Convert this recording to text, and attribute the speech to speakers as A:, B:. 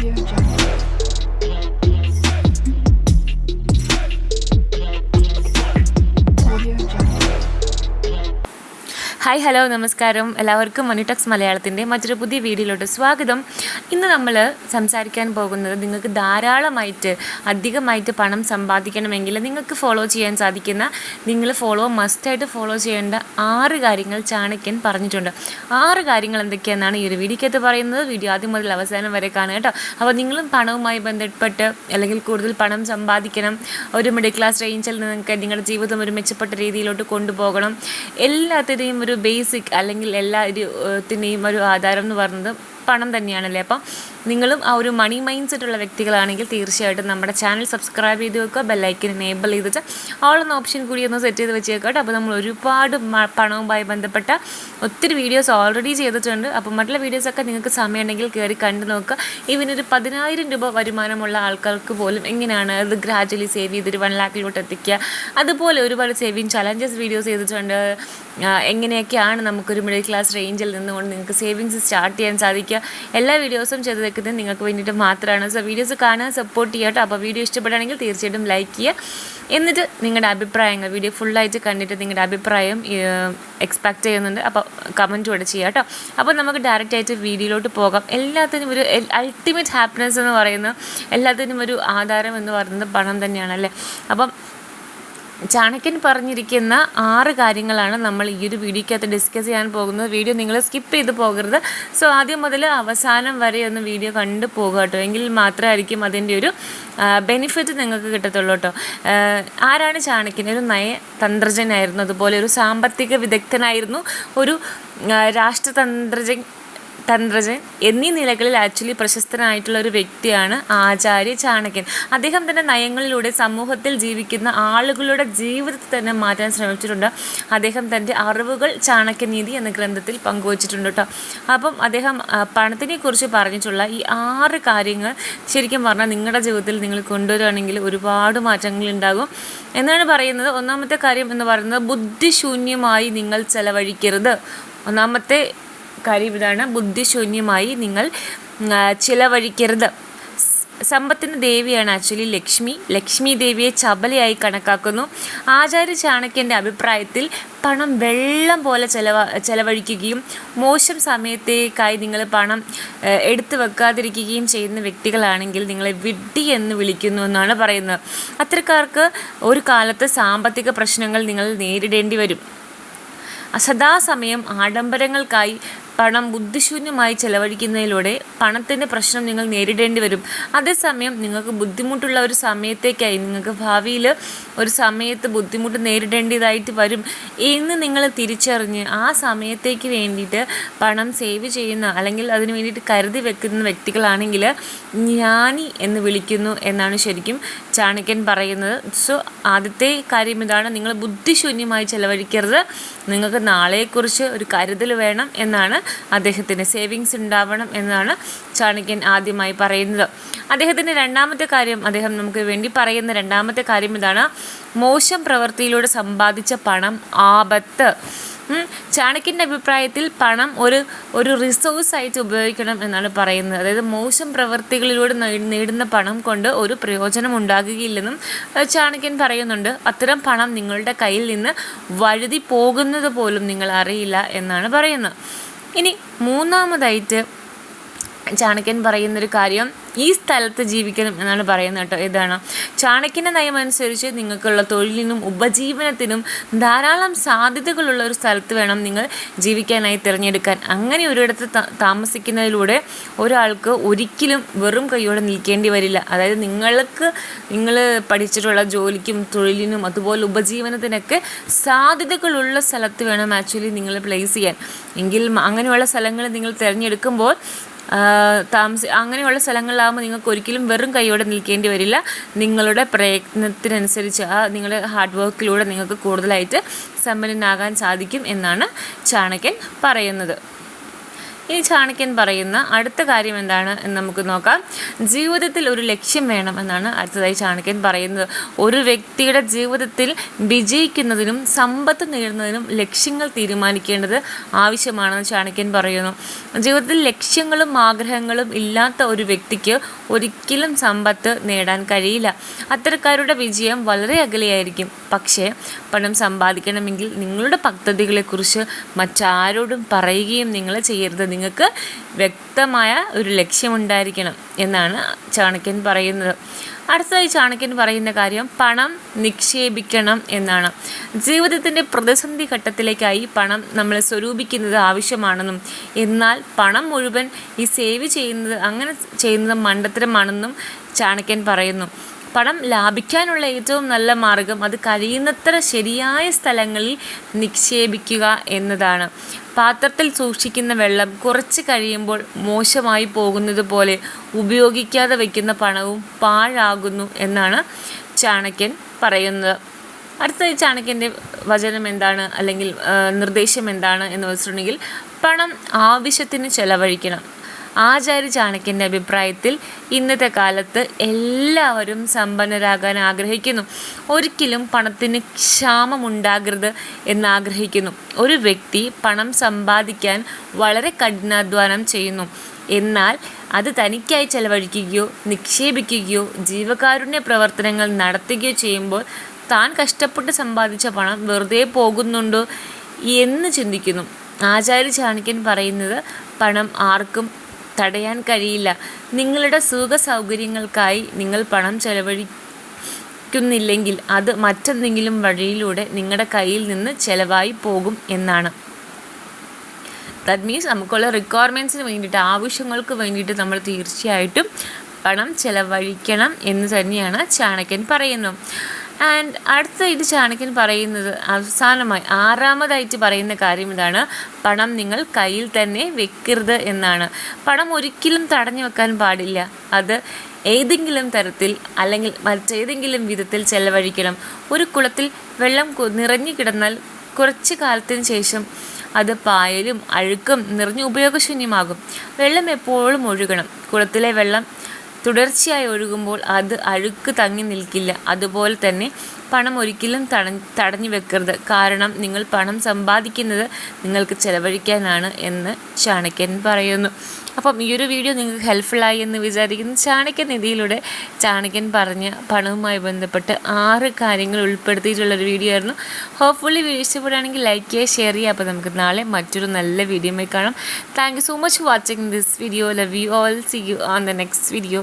A: Audio Jungle.
B: Hi hello നമസ്കാരം. എല്ലാവർക്കും മണിടക്സ് മലയാളത്തിന്റെ മറ്റൊരു പുതിയ വീഡിയോയിലോട്ട് സ്വാഗതം. ഇന്ന് നമ്മൾ സംസാരിക്കാൻ പോകുന്നത് നിങ്ങൾക്ക് ധാരാളമായിട്ട് അധികമായിട്ട് പണം സമ്പാദിക്കണമെങ്കിൽ നിങ്ങൾക്ക് ഫോളോ ചെയ്യാൻ സാധിക്കുന്ന നിങ്ങൾ ഫോളോ മസ്റ്റായിട്ട് ഫോളോ ചെയ്യേണ്ട ആറ് കാര്യങ്ങൾ ചാണക്യൻ പറഞ്ഞിട്ടുണ്ട്. ആറ് കാര്യങ്ങൾ എന്തൊക്കെയാണെന്നാണ് ഈ ഒരു വീഡിയോക്കകത്ത് പറയുന്നത്. വീഡിയോ ആദ്യം മുതൽ അവസാനം വരെ കാണുക കേട്ടോ. അപ്പോൾ നിങ്ങളും പണവുമായി ബന്ധപ്പെട്ട് അല്ലെങ്കിൽ കൂടുതൽ പണം സമ്പാദിക്കണം. ഒരു മിഡിൽ ക്ലാസ് റേഞ്ചിൽ നിങ്ങൾക്ക് നിങ്ങളുടെ ജീവിതം ഒരു മെച്ചപ്പെട്ട രീതിയിലോട്ട് കൊണ്ടുപോകണം. എല്ലാത്തിനെയും ഒരു ബേസിക് അല്ലെങ്കിൽ എല്ലാത്തിന്റെയും ഒരു ആധാരം എന്ന് പറയുന്നത് പണം തന്നെയാണല്ലേ? അപ്പം നിങ്ങളും ആ ഒരു മണി മൈൻഡ് സെറ്റ് ഉള്ള വ്യക്തികളാണെങ്കിൽ തീർച്ചയായിട്ടും നമ്മുടെ ചാനൽ സബ്സ്ക്രൈബ് ചെയ്ത് വെക്കുക ബെല്ലൈക്കൻ എനേബിൾ ചെയ്തിട്ട് ഓൾ എന്ന ഓപ്ഷൻ കൂടി ഒന്ന് സെറ്റ് ചെയ്ത് വെച്ചേക്കാട്ടെ. അപ്പോൾ നമ്മൾ ഒരുപാട് പണവുമായി ബന്ധപ്പെട്ട ഒത്തിരി വീഡിയോസ് ഓൾറെഡി ചെയ്തിട്ടുണ്ട്. അപ്പോൾ മറ്റുള്ള വീഡിയോസൊക്കെ നിങ്ങൾക്ക് സമയമുണ്ടെങ്കിൽ കയറി കണ്ടു നോക്കുക. ഇവനൊരു പതിനായിരം രൂപ വരുമാനമുള്ള ആൾക്കാർക്ക് പോലും എങ്ങനെയാണ് അത് ഗ്രാജുവലി സേവ് ചെയ്തൊരു വൺ ലാക്കിലോട്ട് എത്തിക്കുക? അതുപോലെ ഒരുപാട് സേവിങ് ചലഞ്ചസ് വീഡിയോസ് ചെയ്തിട്ടുണ്ട്. എങ്ങനെയൊക്കെയാണ് നമുക്കൊരു മിഡിൽ ക്ലാസ് റേഞ്ചിൽ നിന്നുകൊണ്ട് നിങ്ങൾക്ക് സേവിങ്സ് സ്റ്റാർട്ട് ചെയ്യാൻ സാധിക്കുക? എല്ലാ വീഡിയോസും ചെയ്ത് വെക്കുന്നത് നിങ്ങൾക്ക് വേണ്ടിയിട്ട് മാത്രമാണ്. സോ വീഡിയോസ് കാണാൻ സപ്പോർട്ട് ചെയ്യുക കേട്ടോ. അപ്പോൾ വീഡിയോ ഇഷ്ടപ്പെടുകയാണെങ്കിൽ തീർച്ചയായിട്ടും ലൈക്ക് ചെയ്യുക. എന്നിട്ട് നിങ്ങളുടെ അഭിപ്രായങ്ങൾ വീഡിയോ ഫുള്ളായിട്ട് കണ്ടിട്ട് നിങ്ങളുടെ അഭിപ്രായം എക്സ്പെക്റ്റ് ചെയ്യുന്നുണ്ട്. അപ്പോൾ കമന്റ് കൂടെ ചെയ്യുക കേട്ടോ. അപ്പോൾ നമുക്ക് ഡയറക്റ്റ് ആയിട്ട് വീഡിയോയിലോട്ട് പോകാം. എല്ലാത്തിനും ഒരു അൾട്ടിമേറ്റ് ഹാപ്പിനെസ് എന്ന് പറയുന്നത് എല്ലാത്തിനും ഒരു ആധാരം എന്ന് പറയുന്നത് പണം തന്നെയാണല്ലേ? അപ്പം ചാണക്യൻ പറഞ്ഞിരിക്കുന്ന ആറ് കാര്യങ്ങളാണ് നമ്മൾ ഈ ഒരു വീഡിയോക്കകത്ത് ഡിസ്കസ് ചെയ്യാൻ പോകുന്നത്. വീഡിയോ നിങ്ങൾ സ്കിപ്പ് ചെയ്ത് പോകരുത്. സോ ആദ്യം മുതൽ അവസാനം വരെ ഒന്ന് വീഡിയോ കണ്ടു പോകുക കേട്ടോ. എങ്കിൽ മാത്രമായിരിക്കും അതിന്റെ ഒരു ബെനിഫിറ്റ് നിങ്ങൾക്ക് കിട്ടത്തുള്ളൂ കേട്ടോ. ആരാണ് ചാണക്യൻ? ഒരു നയതന്ത്രജ്ഞനായിരുന്നു. അതുപോലെ ഒരു സാമ്പത്തിക വിദഗ്ധനായിരുന്നു. ഒരു രാഷ്ട്രതന്ത്രജ്ഞ തന്ത്രജൻ എന്നീ നിലകളിൽ ആക്ച്വലി പ്രശസ്തനായിട്ടുള്ള ഒരു വ്യക്തിയാണ് ആചാര്യ ചാണക്യൻ. അദ്ദേഹം തന്നെ നയങ്ങളിലൂടെ സമൂഹത്തിൽ ജീവിക്കുന്ന ആളുകളുടെ ജീവിതത്തെ തന്നെ മാറ്റാൻ ശ്രമിച്ചിട്ടുണ്ട്. അദ്ദേഹം തന്റെ അറിവുകൾ ചാണക്യനീതി എന്ന ഗ്രന്ഥത്തിൽ പങ്കുവച്ചിട്ടുണ്ട് കേട്ടോ. അപ്പം അദ്ദേഹം പണത്തിനെക്കുറിച്ച് പണത്തിനെ കുറിച്ച് പറഞ്ഞിട്ടുള്ള ഈ ആറ് കാര്യങ്ങൾ ശരിക്കും പറഞ്ഞാൽ നിങ്ങളുടെ ജീവിതത്തിൽ നിങ്ങൾ കൊണ്ടുവരികയാണെങ്കിൽ ഒരുപാട് മാറ്റങ്ങൾ ഉണ്ടാകും. എന്നാണ് പറയുന്നത്. ഒന്നാമത്തെ കാര്യം എന്ന് പറയുന്നത് ബുദ്ധിശൂന്യമായി നിങ്ങൾ ചെലവഴിക്കരുത്. ഒന്നാമത്തെ കാര്യം ഇതാണ്. ബുദ്ധിശൂന്യമായി നിങ്ങൾ ചിലവഴിക്കരുത്. സമ്പത്തിന് ദേവിയാണ് ആക്ച്വലി ലക്ഷ്മി. ലക്ഷ്മി ദേവിയെ ചപലയായി കണക്കാക്കുന്നു. ആചാര്യ ചാണക്യന്റെ അഭിപ്രായത്തിൽ പണം വെള്ളം പോലെ ചെലവ ചെലവഴിക്കുകയും മോശം സമയത്തേക്കായി നിങ്ങൾ പണം എടുത്തു വെക്കാതിരിക്കുകയും ചെയ്യുന്ന വ്യക്തികളാണെങ്കിൽ നിങ്ങളെ വിഡ്ഢി എന്ന് വിളിക്കുന്നു എന്നാണ് പറയുന്നത്. അത്തരക്കാർക്ക് ഒരു കാലത്ത് സാമ്പത്തിക പ്രശ്നങ്ങൾ നിങ്ങൾ നേരിടേണ്ടി വരും. സദാസമയം ആഡംബരങ്ങൾക്കായി പണം ബുദ്ധിശൂന്യമായി ചെലവഴിക്കുന്നതിലൂടെ പണത്തിന്റെ പ്രശ്നം നിങ്ങൾ നേരിടേണ്ടി വരും. അതേസമയം നിങ്ങൾക്ക് ബുദ്ധിമുട്ടുള്ള ഒരു സമയത്തേക്കായി നിങ്ങൾക്ക് ഭാവിയിൽ ഒരു സമയത്ത് ബുദ്ധിമുട്ട് നേരിടേണ്ടതായിട്ട് വരും എന്ന് നിങ്ങൾ തിരിച്ചറിഞ്ഞ് ആ സമയത്തേക്ക് വേണ്ടിയിട്ട് പണം സേവ് ചെയ്യുന്ന അല്ലെങ്കിൽ അതിന് വേണ്ടിയിട്ട് കരുതി വെക്കുന്ന വ്യക്തികളാണെങ്കിൽ ജ്ഞാനി എന്ന് വിളിക്കുന്നു എന്നാണ് ശരിക്കും ചാണക്യൻ പറയുന്നത്. സോ ആദ്യത്തെ കാര്യം ഇതാണ്. നിങ്ങൾ ബുദ്ധിശൂന്യമായി ചെലവഴിക്കരുത്. നിങ്ങൾക്ക് നാളെക്കുറിച്ച് ഒരു കരുതൽ വേണം എന്നാണ് അദ്ദേഹത്തിന് സേവിങ്സ് ഉണ്ടാവണം എന്നാണ് ചാണക്യൻ ആദ്യമായി പറയുന്നത്. അദ്ദേഹത്തിന്റെ രണ്ടാമത്തെ കാര്യം അദ്ദേഹം നമുക്ക് വേണ്ടി പറയുന്ന രണ്ടാമത്തെ കാര്യം ഇതാണ്. മോശം പ്രവൃത്തിയിലൂടെ സമ്പാദിച്ച പണം ആപത്ത്. ചാണക്യന്റെ അഭിപ്രായത്തിൽ പണം ഒരു ഒരു റിസോഴ്സ് ആയിട്ട് ഉപയോഗിക്കണം എന്നാണ് പറയുന്നത്. അതായത് മോശം പ്രവൃത്തികളിലൂടെ നേടുന്ന പണം കൊണ്ട് ഒരു പ്രയോജനം ഉണ്ടാകുകയില്ലെന്നും ചാണക്യൻ പറയുന്നുണ്ട്. അത്തരം പണം നിങ്ങളുടെ കയ്യിൽ നിന്ന് വഴുതി പോകുന്നത് പോലും നിങ്ങൾ അറിയില്ല എന്നാണ് പറയുന്നത്. ഇനി മൂന്നാമതായിട്ട് ചാണക്യൻ പറയുന്നൊരു കാര്യം ഈ സ്ഥലത്ത് ജീവിക്കണം എന്നാണ് പറയുന്നത് കേട്ടോ. ഇതാണ്. ചാണക്യന്റെ നയം അനുസരിച്ച് നിങ്ങൾക്കുള്ള തൊഴിലിനും ഉപജീവനത്തിനും ധാരാളം സാധ്യതകളുള്ള ഒരു സ്ഥലത്ത് വേണം നിങ്ങൾ ജീവിക്കാനായി തിരഞ്ഞെടുക്കാൻ. അങ്ങനെ ഒരിടത്ത് താമസിക്കുന്നതിലൂടെ ഒരാൾക്ക് ഒരിക്കലും വെറും കൈയോടെ നിൽക്കേണ്ടി വരില്ല. അതായത് നിങ്ങൾക്ക് നിങ്ങൾ പഠിച്ചിട്ടുള്ള ജോലിക്കും തൊഴിലിനും അതുപോലെ ഉപജീവനത്തിനൊക്കെ സാധ്യതകളുള്ള സ്ഥലത്ത് വേണം ആക്ച്വലി നിങ്ങൾ പ്ലേസ് ചെയ്യാൻ. എങ്കിൽ അങ്ങനെയുള്ള സ്ഥലങ്ങൾ നിങ്ങൾ തിരഞ്ഞെടുക്കുമ്പോൾ താമസി അങ്ങനെയുള്ള സ്ഥലങ്ങളിലാകുമ്പോൾ നിങ്ങൾക്ക് ഒരിക്കലും വെറും കൈയോടെ നിൽക്കേണ്ടി വരില്ല. നിങ്ങളുടെ പ്രയത്നത്തിനനുസരിച്ച് ആ നിങ്ങളുടെ ഹാർഡ് വർക്കിലൂടെ നിങ്ങൾക്ക് കൂടുതലായിട്ട് സമ്പന്നനാകാൻ സാധിക്കും എന്നാണ് ചാണകൻ പറയുന്നത്. ഇനി ചാണക്യൻ പറയുന്ന അടുത്ത കാര്യം എന്താണ് എന്ന് നമുക്ക് നോക്കാം. ജീവിതത്തിൽ ഒരു ലക്ഷ്യം വേണം എന്നാണ് അടുത്തതായി ചാണക്യൻ പറയുന്നത്. ഒരു വ്യക്തിയുടെ ജീവിതത്തിൽ വിജയിക്കുന്നതിനും സമ്പത്ത് നേടുന്നതിനും ലക്ഷ്യങ്ങൾ തീരുമാനിക്കേണ്ടത് ആവശ്യമാണെന്ന് ചാണക്യൻ പറയുന്നു. ജീവിതത്തിൽ ലക്ഷ്യങ്ങളും ആഗ്രഹങ്ങളും ഇല്ലാത്ത ഒരു വ്യക്തിക്ക് ഒരിക്കലും സമ്പത്ത് നേടാൻ കഴിയില്ല. അത്തരക്കാരുടെ വിജയം വളരെ അകലെയായിരിക്കും. പക്ഷേ പണം സമ്പാദിക്കണമെങ്കിൽ നിങ്ങളുടെ പദ്ധതികളെക്കുറിച്ച് മറ്റാരോടും പറയുകയും നിങ്ങൾ ചെയ്യരുത്. നിങ്ങൾക്ക് വ്യക്തമായ ഒരു ലക്ഷ്യമുണ്ടായിരിക്കണം എന്നാണ് ചാണക്യൻ പറയുന്നത്. അടുത്തതായി ചാണക്യൻ പറയുന്ന കാര്യം പണം നിക്ഷേപിക്കണം എന്നാണ്. ജീവിതത്തിന്റെ പ്രതിസന്ധി ഘട്ടത്തിലേക്കായി പണം നമ്മൾ സ്വരൂപിക്കുന്നത് ആവശ്യമാണെന്നും എന്നാൽ പണം മുഴുവൻ ഈ സേവ് ചെയ്യുന്നത് അങ്ങനെ ചെയ്യുന്നത് മണ്ടത്തരമാണെന്നും ചാണക്യൻ പറയുന്നു. പണം ലാഭിക്കാനുള്ള ഏറ്റവും നല്ല മാർഗം അത് കഴിയുന്നത്ര ശരിയായ സ്ഥലങ്ങളിൽ നിക്ഷേപിക്കുക എന്നതാണ്. പാത്രത്തിൽ സൂക്ഷിക്കുന്ന വെള്ളം കുറച്ച് കഴിയുമ്പോൾ മോശമായി പോകുന്നത് പോലെ ഉപയോഗിക്കാതെ വയ്ക്കുന്ന പണവും പാഴാകുന്നു എന്നാണ് ചാണക്യൻ പറയുന്നത്. അടുത്ത ചാണക്യന്റെ വചനം എന്താണ് അല്ലെങ്കിൽ നിർദ്ദേശം എന്താണ് എന്ന് വെച്ചിട്ടുണ്ടെങ്കിൽ പണം ആവശ്യത്തിന് ചെലവഴിക്കണം. ആചാര്യ ചാണക്യന്റെ അഭിപ്രായത്തിൽ ഇന്നത്തെ കാലത്ത് എല്ലാവരും സമ്പന്നരാകാൻ ആഗ്രഹിക്കുന്നു. ഒരിക്കലും പണത്തിന് ക്ഷാമമുണ്ടാകരുത് എന്നാഗ്രഹിക്കുന്നു. ഒരു വ്യക്തി പണം സമ്പാദിക്കാൻ വളരെ കഠിനാധ്വാനം ചെയ്യുന്നു. എന്നാൽ അത് തനിക്കായി ചെലവഴിക്കുകയോ നിക്ഷേപിക്കുകയോ ജീവകാരുണ്യ പ്രവർത്തനങ്ങൾ നടത്തുകയോ ചെയ്യുമ്പോൾ താൻ കഷ്ടപ്പെട്ട് സമ്പാദിച്ച പണം വെറുതെ പോകുന്നുണ്ടോ എന്ന് ചിന്തിക്കുന്നു. ആചാര്യ ചാണക്യൻ പറയുന്നത് പണം ആർക്കും തടയാൻ കഴിയില്ല. നിങ്ങളുടെ സുഖ സൗകര്യങ്ങൾക്കായി നിങ്ങൾ പണം ചെലവഴിക്കുന്നില്ലെങ്കിൽ അത് മറ്റെന്തെങ്കിലും വഴിയിലൂടെ നിങ്ങളുടെ കയ്യിൽ നിന്ന് ചെലവായി പോകും എന്നാണ്. ദാറ്റ് മീൻസ് നമുക്കുള്ള റിക്വയർമെന്റ്സിന് വേണ്ടിയിട്ട് ആവശ്യങ്ങൾക്ക് വേണ്ടിയിട്ട് നമ്മൾ തീർച്ചയായിട്ടും പണം ചെലവഴിക്കണം എന്ന് തന്നെയാണ് ചാണക്യൻ പറയുന്നത്. ആൻഡ് ഇത് ചാണകൻ പറയുന്നത് അവസാനമായി ആറാമതായിട്ട് പറയുന്ന കാര്യം ഇതാണ്. പണം നിങ്ങൾ കയ്യിൽ തന്നെ വെക്കരുത് എന്നാണ്. പണം ഒരിക്കലും തടഞ്ഞു വെക്കാൻ പാടില്ല. അത് ഏതെങ്കിലും തരത്തിൽ അല്ലെങ്കിൽ മറ്റേതെങ്കിലും വിധത്തിൽ ചെലവഴിക്കണം. ഒരു കുളത്തിൽ വെള്ളം നിറഞ്ഞു കിടന്നാൽ കുറച്ച് കാലത്തിന് ശേഷം അത് പായലും അഴുക്കും നിറഞ്ഞ് ഉപയോഗശൂന്യമാകും. വെള്ളം എപ്പോഴും ഒഴുകണം. കുളത്തിലെ വെള്ളം തുടർച്ചയായി ഒഴുകുമ്പോൾ അത് അഴുക്ക് തങ്ങി നിൽക്കില്ല. അതുപോലെ തന്നെ പണം ഒരിക്കലും തട തടഞ്ഞു വെക്കരുത്. കാരണം നിങ്ങൾ പണം സമ്പാദിക്കുന്നത് നിങ്ങൾക്ക് ചെലവഴിക്കാനാണ് എന്ന് ചാണക്യൻ പറയുന്നു. അപ്പം ഈ ഒരു വീഡിയോ നിങ്ങൾക്ക് ഹെൽപ്ഫുള്ളായി എന്ന് വിചാരിക്കുന്നു. ചാണക്യ നിധിയിലൂടെ ചാണക്യൻ പറഞ്ഞ പണവുമായി ബന്ധപ്പെട്ട് ആറ് കാര്യങ്ങൾ ഉൾപ്പെടുത്തിയിട്ടുള്ളൊരു വീഡിയോ ആയിരുന്നു. ഹോപ്പ്ഫുള്ളി വീഡിയോ ഇഷ്ടപ്പെടുകയാണെങ്കിൽ ലൈക്ക് ചെയ്യുക ഷെയർ ചെയ്യുക. അപ്പോൾ നമുക്ക് നാളെ മറ്റൊരു നല്ല വീഡിയോയുമായി കാണാം. Thank you so much watching this video love you all see you on the next video